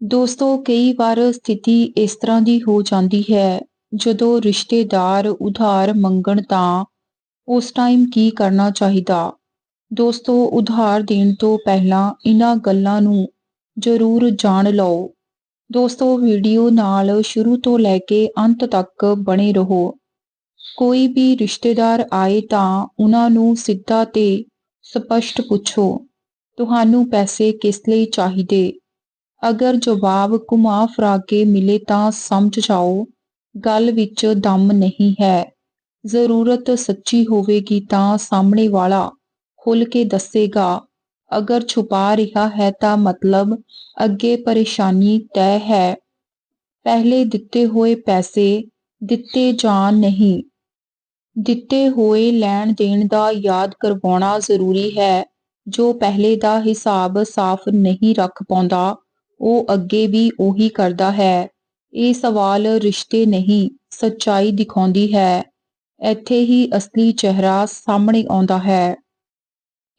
ਦੋਸਤੋ, ਕਈ ਵਾਰ ਸਥਿਤੀ ਇਸ ਤਰ੍ਹਾਂ ਦੀ ਹੋ ਜਾਂਦੀ ਹੈ, ਜਦੋਂ ਰਿਸ਼ਤੇਦਾਰ ਉਧਾਰ ਮੰਗਣ ਤਾਂ ਉਸ ਟਾਈਮ ਕੀ ਕਰਨਾ ਚਾਹੀਦਾ? ਦੋਸਤੋ, ਉਧਾਰ ਦੇਣ ਤੋਂ ਪਹਿਲਾਂ ਇਹਨਾਂ ਗੱਲਾਂ ਨੂੰ ਜ਼ਰੂਰ ਜਾਣ ਲਓ। ਦੋਸਤੋ, ਵੀਡੀਓ ਨਾਲ ਸ਼ੁਰੂ ਤੋਂ ਲੈ ਕੇ ਅੰਤ ਤੱਕ ਬਣੇ ਰਹੋ। ਕੋਈ ਵੀ ਰਿਸ਼ਤੇਦਾਰ ਆਏ ਤਾਂ ਉਹਨਾਂ ਨੂੰ ਸਿੱਧਾ ਤੇ ਸਪਸ਼ਟ ਪੁੱਛੋ, ਤੁਹਾਨੂੰ ਪੈਸੇ ਕਿਸ ਲਈ ਚਾਹੀਦੇ? ਅਗਰ ਜਵਾਬ ਘੁਮਾ ਫਰਾ ਕੇ ਮਿਲੇ ਤਾਂ ਸਮਝ ਜਾਓ, ਗੱਲ ਵਿੱਚ ਦਮ ਨਹੀਂ ਹੈ। ਜ਼ਰੂਰਤ ਸੱਚੀ ਹੋਵੇਗੀ ਤਾਂ ਸਾਹਮਣੇ ਵਾਲਾ ਖੁੱਲ ਕੇ ਦੱਸੇਗਾ, ਅਗਰ ਛੁਪਾ ਰਿਹਾ ਹੈ ਤਾਂ ਮਤਲਬ ਅੱਗੇ ਪਰੇਸ਼ਾਨੀ ਤੈਅ ਹੈ। ਪਹਿਲੇ ਦਿੱਤੇ ਹੋਏ ਪੈਸੇ ਦਿੱਤੇ ਜਾਣ ਨਹੀਂ, ਦਿੱਤੇ ਹੋਏ ਲੈਣ ਦੇਣ ਦਾ ਯਾਦ ਕਰਵਾਉਣਾ ਜ਼ਰੂਰੀ ਹੈ, ਜੋ ਪਹਿਲੇ ਦਾ ਹਿਸਾਬ ਸਾਫ਼ ਨਹੀਂ ਰੱਖ ਪਾਉਂਦਾ। ਉਹ ਅੱਗੇ ਵੀ ਉਹੀ ਕਰਦਾ ਹੈ। ਇਹ ਸਵਾਲ ਰਿਸ਼ਤੇ ਨਹੀਂ, ਸੱਚਾਈ ਦਿਖਾਉਂਦੀ ਹੈ। ਇੱਥੇ ਹੀ ਅਸਲੀ ਚਿਹਰਾ ਸਾਹਮਣੇ ਆਉਂਦਾ ਹੈ।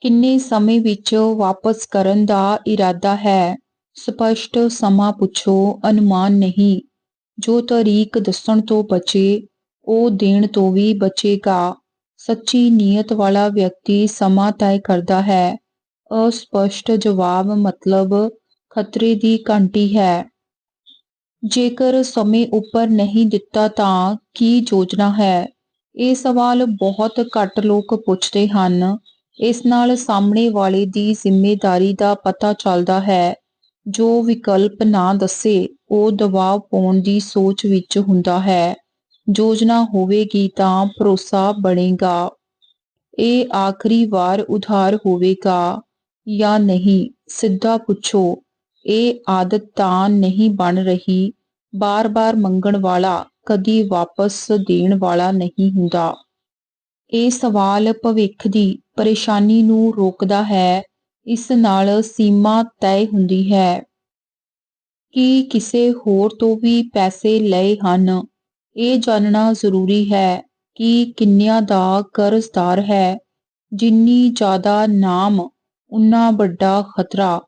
ਕਿੰਨੇ ਸਮੇਂ ਵਿੱਚ ਵਾਪਸ ਕਰਨ ਦਾ ਇਰਾਦਾ ਹੈ। ਸਪਸ਼ਟ ਸਮਾਂ ਪੁੱਛੋ, ਅਨੁਮਾਨ ਨਹੀਂ। ਜੋ ਤਰੀਕ ਦੱਸਣ ਤੋਂ ਬਚੇ, ਉਹ ਦੇਣ ਤੋਂ ਵੀ ਬਚੇਗਾ। ਸੱਚੀ ਨੀਅਤ ਵਾਲਾ ਵਿਅਕਤੀ ਸਮਾਂ ਤੈਅ ਕਰਦਾ ਹੈ। ਅਸਪਸ਼ਟ ਜਵਾਬ ਮਤਲਬ ਖਤਰੇ ਦੀ ਘੰਟੀ ਹੈ। ਜੇਕਰ ਸਮੇਂ ਉੱਪਰ ਨਹੀਂ ਦਿੱਤਾ ਤਾਂ ਕੀ ਯੋਜਨਾ ਹੈ? ਇਹ ਸਵਾਲ ਬਹੁਤ ਘੱਟ ਲੋਕ ਪੁੱਛਦੇ ਹਨ। ਇਸ ਨਾਲ ਸਾਹਮਣੇ ਵਾਲੇ ਦੀ ਜ਼ਿੰਮੇਵਾਰੀ ਦਾ ਪਤਾ ਚੱਲਦਾ ਹੈ। ਜੋ ਵਿਕਲਪ ਨਾ ਦੱਸੇ, ਉਹ ਦਬਾਅ ਪਾਉਣ ਦੀ ਸੋਚ ਵਿੱਚ ਹੁੰਦਾ ਹੈ। ਯੋਜਨਾ ਹੋਵੇਗੀ ਤਾਂ ਭਰੋਸਾ ਬਣੇਗਾ। ਇਹ ਆਖਰੀ ਵਾਰ ਉਧਾਰ ਹੋਵੇਗਾ ਜਾਂ ਨਹੀਂ, ਸਿੱਧਾ ਪੁੱਛੋ। ਇਹ ਆਦਤ ਤਾਂ ਨਹੀਂ ਬਣ ਰਹੀ। ਬਾਰ-ਬਾਰ ਮੰਗਣ ਵਾਲਾ ਕਦੀ ਵਾਪਸ ਦੇਣ ਵਾਲਾ ਨਹੀਂ ਹੁੰਦਾ। ਇਹ ਸਵਾਲ ਭਵਿੱਖ ਦੀ ਪਰੇਸ਼ਾਨੀ ਨੂੰ ਰੋਕਦਾ ਹੈ। ਇਸ ਨਾਲ ਸੀਮਾ ਤੈਅ ਹੁੰਦੀ ਹੈ ਕਿ ਕਿਸੇ ਹੋਰ ਤੋਂ ਵੀ ਪੈਸੇ ਲਏ ਹਨ। ਇਹ ਜਾਣਨਾ ਜ਼ਰੂਰੀ ਹੈ ਕਿ ਕਿੰਨਿਆਂ ਦਾ ਕਰਜ਼ਦਾਰ ਹੈ, ਜਿੰਨੀ ਜ਼ਿਆਦਾ ਨਾਮ ਉਨਾ ਵੱਡਾ ਖਤਰਾ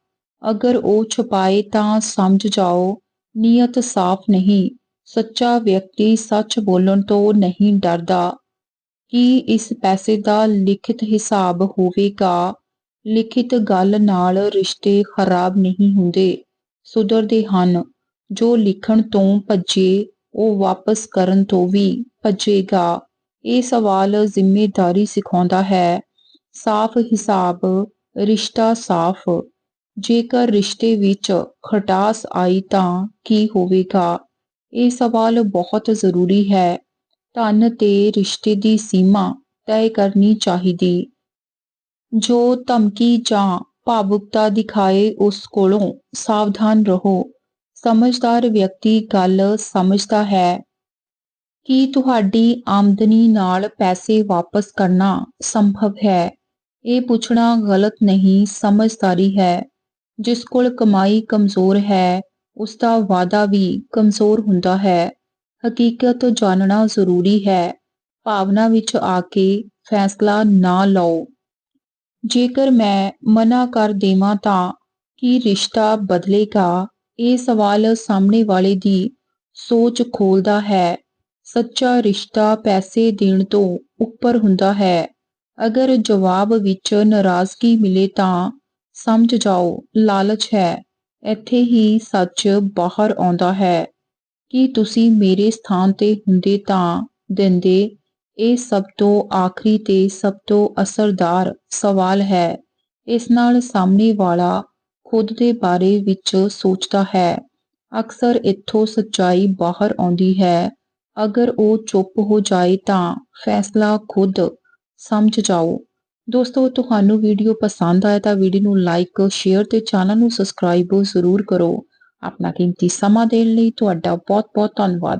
ਅਗਰ ਉਹ ਛੁਪਾਏ ਤਾਂ ਸਮਝ ਜਾਓ, ਨੀਅਤ ਸਾਫ਼ ਨਹੀਂ, ਸੱਚਾ ਵਿਅਕਤੀ ਸੱਚ ਬੋਲਣ ਤੋਂ ਨਹੀਂ ਡਰਦਾ। ਕਿ ਇਸ ਪੈਸੇ ਦਾ ਲਿਖਿਤ ਹਿਸਾਬ ਹੋਵੇਗਾ? ਲਿਖਿਤ ਗੱਲ ਨਾਲ ਰਿਸ਼ਤੇ ਖਰਾਬ ਨਹੀਂ ਹੁੰਦੇ। ਸੁਧਰਦੇ ਹਨ। ਜੋ ਲਿਖਣ ਤੋਂ ਭੱਜੇ, ਉਹ ਵਾਪਸ ਕਰਨ ਤੋਂ ਵੀ ਭੱਜੇਗਾ। ਇਹ ਸਵਾਲ ਜ਼ਿੰਮੇਦਾਰੀ ਸਿਖਾਉਂਦਾ ਹੈ। ਸਾਫ਼ ਹਿਸਾਬ, ਰਿਸ਼ਤਾ ਸਾਫ਼। ਜੇਕਰ ਰਿਸ਼ਤੇ ਵਿੱਚ ਖਟਾਸ ਆਈ ਤਾਂ ਕੀ ਹੋਵੇਗਾ? ਇਹ ਸਵਾਲ ਬਹੁਤ ਜ਼ਰੂਰੀ ਹੈ। ਧਨ ਤੇ ਰਿਸ਼ਤੇ ਦੀ ਸੀਮਾ ਤੈਅ ਕਰਨੀ ਚਾਹੀਦੀ। ਜੋ ਧਮਕੀ ਜਾਂ ਭਾਵੁਕਤਾ ਦਿਖਾਏ ਉਸ ਕੋਲੋਂ ਸਾਵਧਾਨ ਰਹੋ। ਸਮਝਦਾਰ ਵਿਅਕਤੀ ਗੱਲ ਸਮਝਦਾ ਹੈ ਕੀ ਤੁਹਾਡੀ ਆਮਦਨੀ ਨਾਲ ਪੈਸੇ ਵਾਪਸ ਕਰਨਾ ਸੰਭਵ ਹੈ। ਇਹ ਪੁੱਛਣਾ ਗਲਤ ਨਹੀਂ, ਸਮਝਦਾਰੀ ਹੈ। ਜਿਸ ਕੋਲ ਕਮਾਈ ਕਮਜ਼ੋਰ ਹੈ, ਉਸ ਦਾ ਵਾਅਦਾ ਵੀ ਕਮਜ਼ੋਰ ਹੁੰਦਾ ਹੈ। ਹਕੀਕਤ ਜਾਣਨਾ ਜ਼ਰੂਰੀ ਹੈ। ਭਾਵਨਾ ਵਿੱਚ ਆ ਕੇ ਫੈਸਲਾ ਨਾ ਲਓ। ਜੇਕਰ ਮੈਂ ਮਨਾ ਕਰ ਦੇਵਾਂ ਤਾਂ ਕੀ ਰਿਸ਼ਤਾ ਬਦਲੇਗਾ? ਇਹ ਸਵਾਲ ਸਾਹਮਣੇ ਵਾਲੇ ਦੀ ਸੋਚ ਖੋਲਦਾ ਹੈ। ਸੱਚਾ ਰਿਸ਼ਤਾ ਪੈਸੇ ਦੇਣ ਤੋਂ ਉੱਪਰ ਹੁੰਦਾ ਹੈ। ਅਗਰ ਜਵਾਬ ਵਿੱਚ ਨਾਰਾਜ਼ਗੀ ਮਿਲੇ ਤਾਂ ਸਮਝ ਜਾਓ, ਲਾਲਚ ਹੈ। ਇੱਥੇ ਹੀ ਸੱਚ ਬਾਹਰ ਆਉਂਦਾ ਹੈ। ਕਿ ਤੁਸੀਂ ਮੇਰੇ ਸਥਾਨ ਤੇ ਹੁੰਦੇ ਤਾਂ ਦਿੰਦੇ? ਇਹ ਸਭ ਤੋਂ ਆਖਰੀ ਤੇ ਸਭ ਤੋਂ ਅਸਰਦਾਰ ਸਵਾਲ ਹੈ। ਇਸ ਨਾਲ ਸਾਹਮਣੇ ਵਾਲਾ ਖੁਦ ਦੇ ਬਾਰੇ ਵਿੱਚ ਸੋਚਦਾ ਹੈ। ਅਕਸਰ ਇੱਥੋਂ ਸੱਚਾਈ ਬਾਹਰ ਆਉਂਦੀ ਹੈ। ਅਗਰ ਉਹ ਚੁੱਪ ਹੋ ਜਾਏ ਤਾਂ ਫੈਸਲਾ ਖੁਦ ਸਮਝ ਜਾਓ। ਦੋਸਤੋ, ਤੁਹਾਨੂੰ ਵੀਡੀਓ ਪਸੰਦ ਆਇਆ ਤਾਂ ਵੀਡੀਓ ਨੂੰ ਲਾਈਕ ਸ਼ੇਅਰ ਤੇ ਚੈਨਲ ਨੂੰ ਸਬਸਕ੍ਰਾਈਬ ਜ਼ਰੂਰ ਕਰੋ। ਆਪਣਾ ਕੀਮਤੀ ਸਮਾਂ ਦੇਣ ਲਈ ਤੁਹਾਡਾ ਬਹੁਤ ਬਹੁਤ ਧੰਨਵਾਦ।